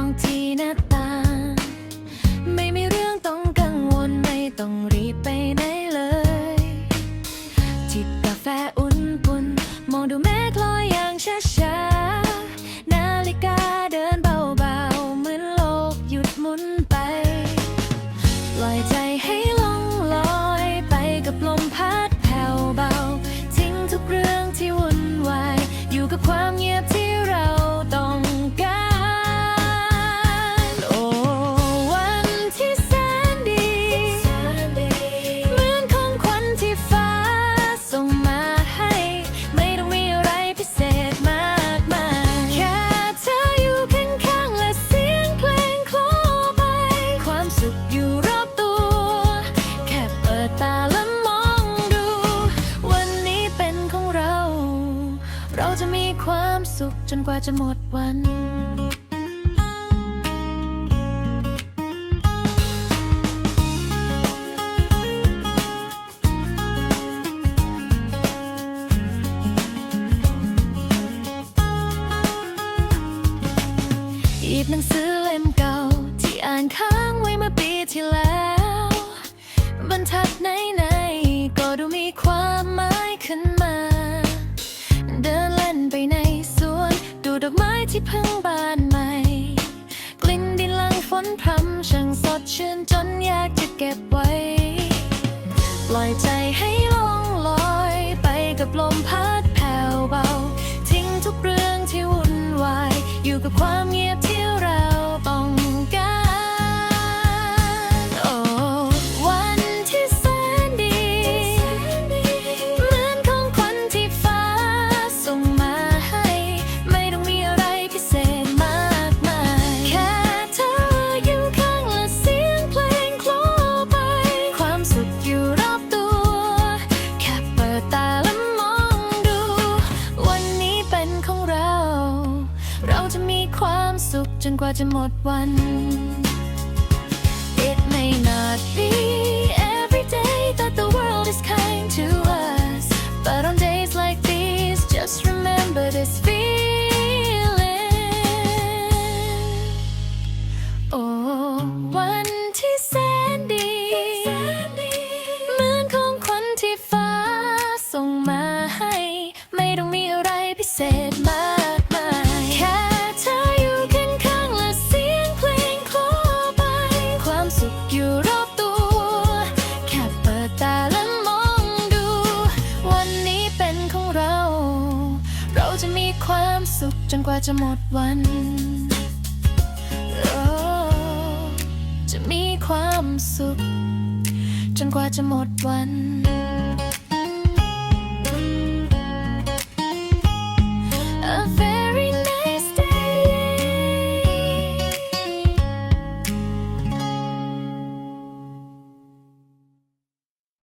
ส่องที่หน้าตา ไม่มีเรื่องต้องกังวลไม่ต้องรีบไปไหนเลยจิบกาแฟอุ่น จะมีความสุขจนกว่าจะหมดวันหยิบหนังสือเล่มเก่า ที่อ่านค้างไว้เมื่อปีที่แล้ว บรรทัดไหน อกไม้ที่เพิ่งบานใหม่ กลิ่นดินหลังฝนพรำช่างสดชื่นจนอยากจะเก็บไว้ ปล่อยใจให้ล่องลอยไปกับลมพัด จนกว่าจะหมดวัน It may not be every day that the world เราจะมีความสุขจนกว่าจะหมดวัน จะมีความสุขจนกว่าจะหมดวัน